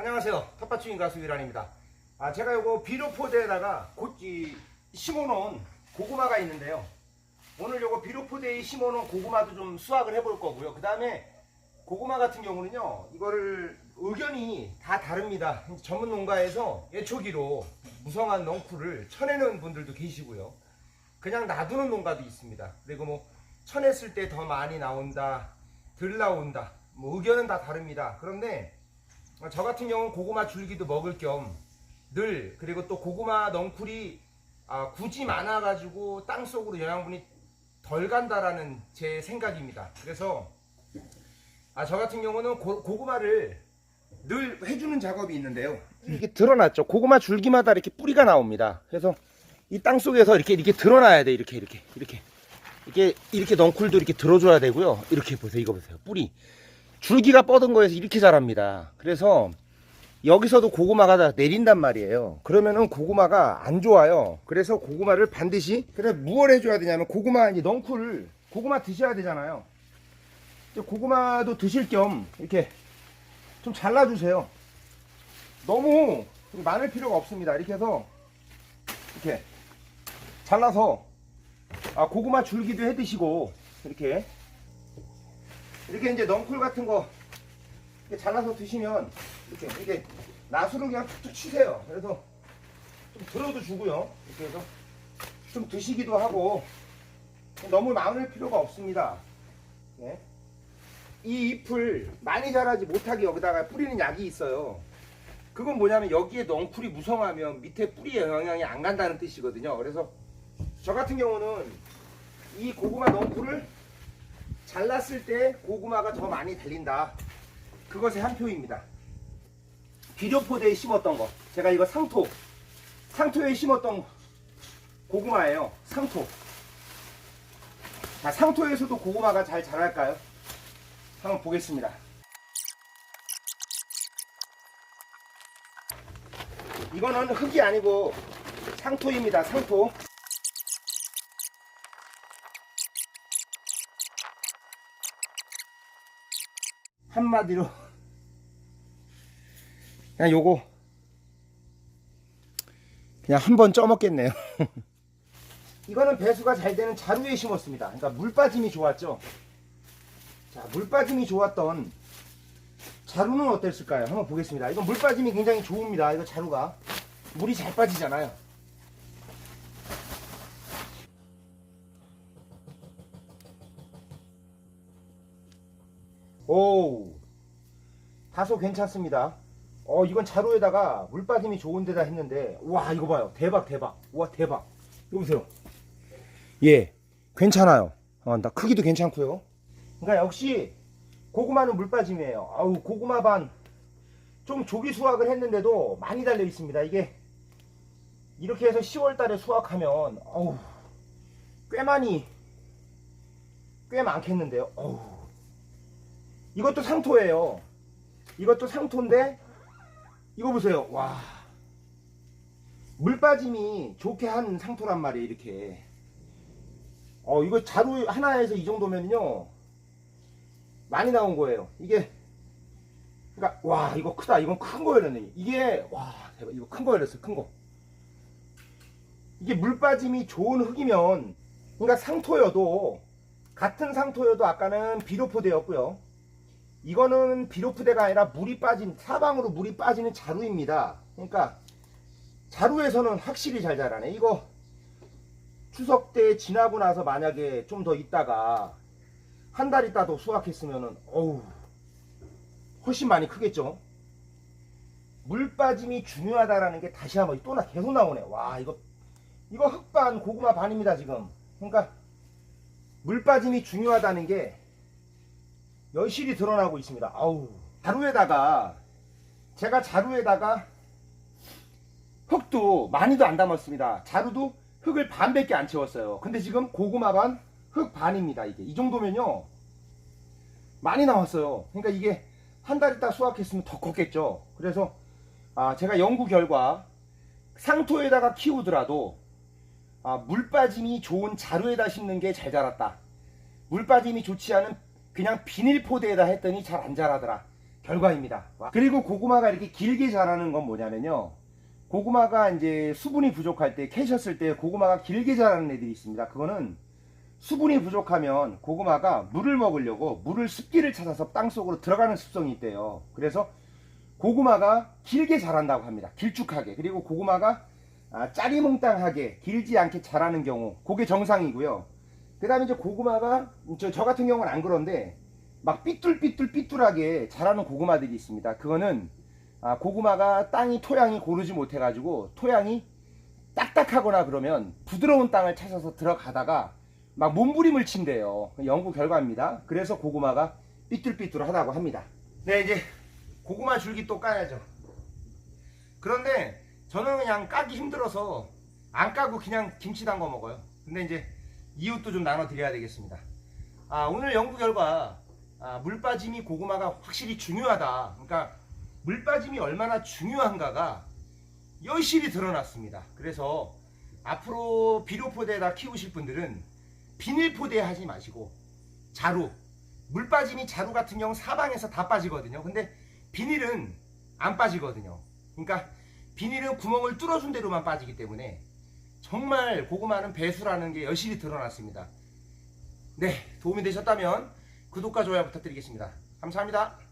안녕하세요. 텃밭주인 가수 유란입니다. 아, 제가 요거 비료포대에다가 곧 이, 심어놓은 고구마가 있는데요. 오늘 요거 비료포대에 심어놓은 고구마도 좀 수확을 해볼 거고요. 그 다음에 고구마 같은 경우는요, 이거를 의견이 다 다릅니다. 전문 농가에서 예초기로 무성한 넝쿨을 쳐내는 분들도 계시고요. 그냥 놔두는 농가도 있습니다. 그리고 뭐 쳐냈을 때 더 많이 나온다, 덜 나온다. 뭐 의견은 다 다릅니다. 그런데 저 같은 경우는 고구마 줄기도 먹을 겸 늘 그리고 또 고구마 넝쿨이 아, 굳이 많아가지고 땅 속으로 영양분이 덜 간다라는 제 생각입니다. 그래서 아, 저 같은 경우는 고, 고구마를 늘 해주는 작업이 있는데요. 이게 드러났죠. 고구마 줄기마다 이렇게 뿌리가 나옵니다. 그래서 이 땅 속에서 이렇게 이렇게 드러나야 돼. 이렇게 이렇게 이렇게 이렇게 이렇게 넝쿨도 이렇게 들어줘야 되고요. 이렇게 보세요. 이거 보세요. 뿌리 줄기가 뻗은 거에서 이렇게 자랍니다. 그래서 여기서도 고구마가 다 내린단 말이에요. 그러면은 고구마가 안 좋아요. 그래서 고구마를 반드시 그래 무얼 해줘야 되냐면 고구마 이제 넝쿨 고구마 드셔야 되잖아요. 고구마도 드실 겸 이렇게 좀 잘라주세요. 너무 많을 필요가 없습니다. 이렇게 해서 이렇게 잘라서 아, 고구마 줄기도 해 드시고 이렇게 이렇게 이제 넝쿨 같은 거 이렇게 잘라서 드시면 이렇게 이게 나수를 그냥 툭툭 치세요. 그래서 좀 들어도 주고요. 이렇게 해서 좀 드시기도 하고 너무 많을 필요가 없습니다. 네. 이 잎을 많이 자라지 못하게 여기다가 뿌리는 약이 있어요. 그건 뭐냐면 여기에 넝쿨이 무성하면 밑에 뿌리에 영향이 안 간다는 뜻이거든요. 그래서 저 같은 경우는 이 고구마 넝쿨을 잘랐을 때 고구마가 더 많이 달린다. 그것의 한 표입니다. 비료포대에 심었던 거. 제가 이거 상토. 상토에 심었던 고구마예요. 상토. 자, 상토에서도 고구마가 잘 자랄까요? 한번 보겠습니다. 이거는 흙이 아니고 상토입니다. 상토. 한마디로 그냥 요거 그냥 한 번 쪄먹겠네요. 이거는 배수가 잘 되는 자루에 심었습니다. 그러니까 물 빠짐이 좋았죠. 자, 물 빠짐이 좋았던 자루는 어땠을까요? 한번 보겠습니다. 이건 물 빠짐이 굉장히 좋습니다. 이거 자루가 물이 잘 빠지잖아요. 오, 다소 괜찮습니다. 어, 이건 자루에다가 물 빠짐이 좋은 데다 했는데, 와, 이거 봐요. 대박, 대박. 와, 대박. 이거 보세요. 예, 괜찮아요. 어, 나 크기도 괜찮고요. 그러니까 역시 고구마는 물 빠짐이에요. 아우, 고구마 반. 좀 조기 수확을 했는데도 많이 달려 있습니다. 이게 이렇게 해서 10월 달에 수확하면, 어우, 꽤 많이, 꽤 많겠는데요. 어우. 이것도 상토예요. 이것도 상토인데 이거 보세요. 와. 물 빠짐이 좋게 한 상토란 말이에요. 이렇게. 어, 이거 자루 하나에서 이 정도면요. 많이 나온 거예요. 이게 그러니까 와, 이거 크다. 이건 큰 거였네. 이게 와, 대박. 이거 큰 거였어. 큰 거. 이게 물 빠짐이 좋은 흙이면 그러니까 상토여도 같은 상토여도 아까는 비료포대였고요. 이거는 비료푸대가 아니라 물이 빠진 사방으로 물이 빠지는 자루입니다. 그러니까 자루에서는 확실히 잘 자라네. 이거 추석 때 지나고 나서 만약에 좀 더 있다가 한 달 있다도 수확했으면은 어우 훨씬 많이 크겠죠. 물 빠짐이 중요하다라는 게 다시 한번 또 나 계속 나오네. 와 이거 이거 흙반 고구마 반입니다 지금. 그러니까 물 빠짐이 중요하다는 게 여실히 드러나고 있습니다. 아우 자루에다가 제가 자루에다가 흙도 많이도 안 담았습니다. 자루도 흙을 반밖에 안 채웠어요. 근데 지금 고구마 반, 흙 반입니다. 이게 이 정도면요 많이 나왔어요. 그러니까 이게 한 달 있다 수확했으면 더 컸겠죠. 그래서 아, 제가 연구 결과 상토에다가 키우더라도 아, 물 빠짐이 좋은 자루에다 심는 게 잘 자랐다. 물 빠짐이 좋지 않은 그냥 비닐포대에다 했더니 잘 안 자라더라. 결과입니다. 그리고 고구마가 이렇게 길게 자라는 건 뭐냐면요. 고구마가 이제 수분이 부족할 때 캐셨을 때 고구마가 길게 자라는 애들이 있습니다. 그거는 수분이 부족하면 고구마가 물을 먹으려고 물을 습기를 찾아서 땅 속으로 들어가는 습성이 있대요. 그래서 고구마가 길게 자란다고 합니다. 길쭉하게. 그리고 고구마가 아, 짜리몽땅하게 길지 않게 자라는 경우 그게 정상이고요. 그 다음에 이제 고구마가 저, 저 같은 경우는 안 그런데 막 삐뚤삐뚤 삐뚤하게 자라는 고구마들이 있습니다. 그거는 아, 고구마가 땅이 토양이 고르지 못해 가지고 토양이 딱딱하거나 그러면 부드러운 땅을 찾아서 들어가다가 막 몸부림을 친대요. 연구 결과입니다. 그래서 고구마가 삐뚤삐뚤하다고 합니다. 네 이제 고구마 줄기 또 까야죠. 그런데 저는 그냥 까기 힘들어서 안 까고 그냥 김치 담궈 먹어요. 근데 이제 이웃도 좀 나눠 드려야 되겠습니다. 아, 오늘 연구 결과 아, 물 빠짐이 고구마가 확실히 중요하다. 그러니까 물 빠짐이 얼마나 중요한가가 여실히 드러났습니다. 그래서 앞으로 비료포대에다 키우실 분들은 비닐포대 하지 마시고 자루 물 빠짐이 자루 같은 경우 사방에서 다 빠지거든요. 근데 비닐은 안 빠지거든요. 그러니까 비닐은 구멍을 뚫어준 대로만 빠지기 때문에 정말 고구마는 배수라는 게 여실히 드러났습니다. 네, 도움이 되셨다면 구독과 좋아요 부탁드리겠습니다. 감사합니다.